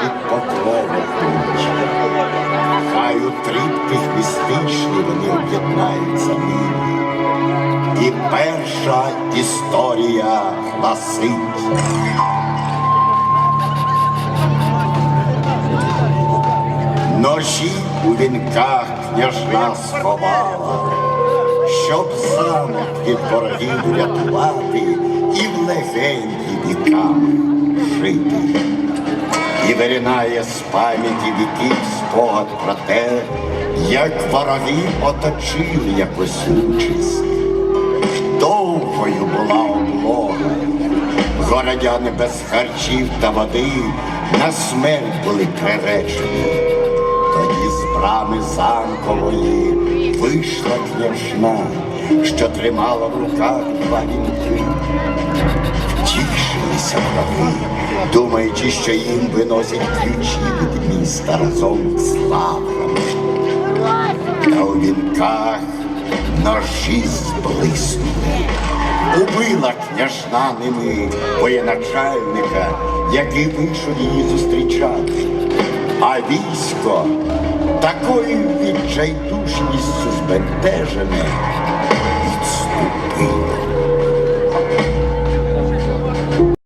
під покровом ключ. Хай у тріпках містичні вони об'єднаються нині. І перша історія гласить. Ножі у вінках княжна сховала, щоб замок від ворогів врятувати і в легенді віками жити. І виринає з пам'яті віків спогад про те, як вороги оточили якусь участь. Довгою була облога, городяни без харчів та води на смерть були приречені. Тоді з брами замкової вийшла княжна, що тримала в руках два вінки. Втішилися враги, думаючи, що їм виносять ключі від міста разом з лаврами. Та у вінках ножі зблиснули. Убила княжна ними воєначальника, який вийшов її зустрічати. А військо такою відчайдушністю збентежене me.